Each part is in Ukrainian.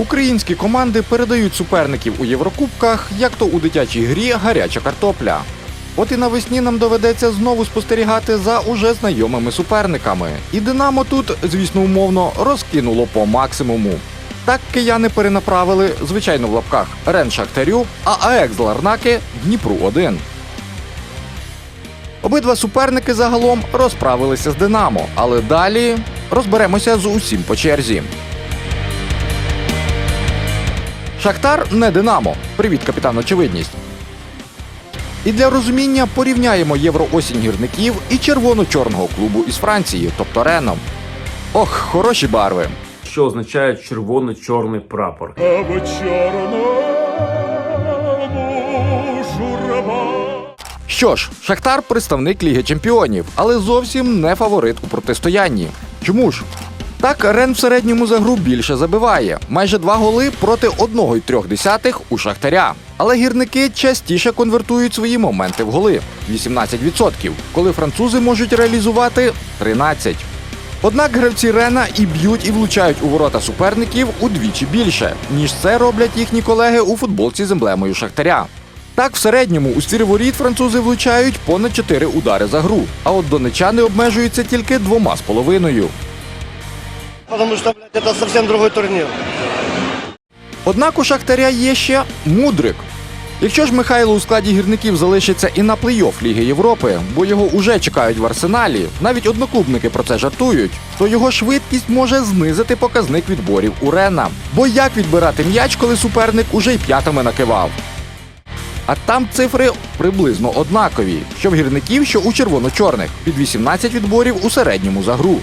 Українські команди передають суперників у Єврокубках, як то у дитячій грі гаряча картопля. От і навесні нам доведеться знову спостерігати за уже знайомими суперниками. І Динамо тут, звісно, умовно, розкинуло по максимуму. Так кияни перенаправили, звичайно, в лапках Рен Шахтарю, а АЕК з Ларнаки Дніпру 1. Обидва суперники загалом розправилися з Динамо, але далі розберемося з усім по черзі. Шахтар не Динамо. Привіт, капітан Очевидність. І для розуміння порівняємо євроосінь гірників і червоно-чорного клубу із Франції, тобто Реном. Ох, хороші барви. що означає червоно-чорний прапор. А в чорному журба. Що ж, Шахтар представник Ліги Чемпіонів, але зовсім не фаворит у протистоянні. Чому ж? Так, Рен в середньому за гру більше забиває. Майже два голи проти 1,3 у Шахтаря. Але гірники частіше конвертують свої моменти в голи 18%, коли французи можуть реалізувати 13%. Однак гравці Рена і б'ють, і влучають у ворота суперників удвічі більше, ніж це роблять їхні колеги у футболці з емблемою Шахтаря. Так, в середньому у стір воріт французи влучають понад 4 удари за гру, а от донечани обмежуються тільки двома з половиною. Потому что, блядь, это совсем другой турнир. Однак у Шахтаря є ще мудрик. Якщо ж Михайло у складі гірників залишиться і на плей-офф Ліги Європи, бо його уже чекають в арсеналі, навіть одноклубники про це жартують, то його швидкість може знизити показник відборів у Рена. Бо як відбирати м'яч, коли суперник уже й п'ятами накивав? А там цифри приблизно однакові, що в гірників, що у червоно-чорних, під 18 відборів у середньому за гру.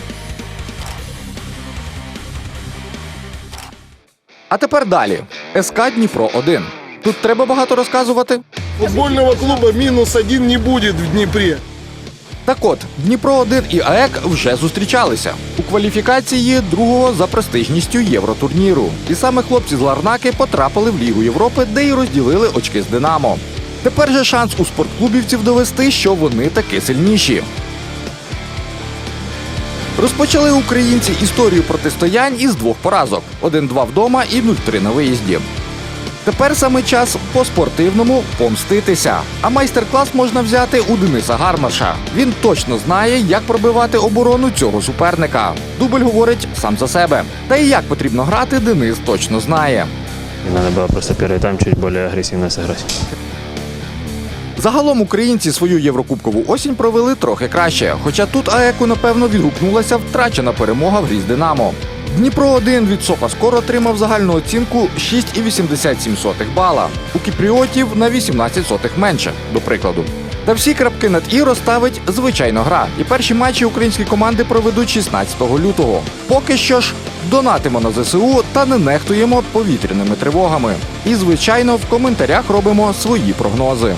А тепер далі. СК Дніпро 1. Тут треба багато розказувати. Футбольного клуба минус один не будет в Днепре. Так от, Дніпро 1 і АЕК вже зустрічалися у кваліфікації другого за престижністю євротурніру. І саме хлопці з Ларнаки потрапили в Лігу Європи, де й розділили очки з Динамо. Тепер же шанс у спортклубівців довести, що вони таки сильніші. Розпочали українці історію протистоянь із двох поразок: 1-2 вдома і 0-3 на виїзді. Тепер саме час по-спортивному помститися. А майстер-клас можна взяти у Дениса Гармаша. Він точно знає, як пробивати оборону цього суперника. Дубль говорить сам за себе. Та і як потрібно грати, Денис точно знає. И надо было просто первый тайм чуть более агрессивно сыграть. Загалом українці свою єврокубкову осінь провели трохи краще. Хоча тут АЕКу, напевно, відгукнулася втрачена перемога в грі Динамо. Дніпро 1 від Софаскор отримав загальну оцінку 6,87 бала. У кіпріотів на 18 сотих менше, до прикладу. Та всі крапки над і розставить звичайно гра. І перші матчі українські команди проведуть 16 лютого. Поки що ж донатимо на ЗСУ та не нехтуємо повітряними тривогами. І звичайно в коментарях робимо свої прогнози.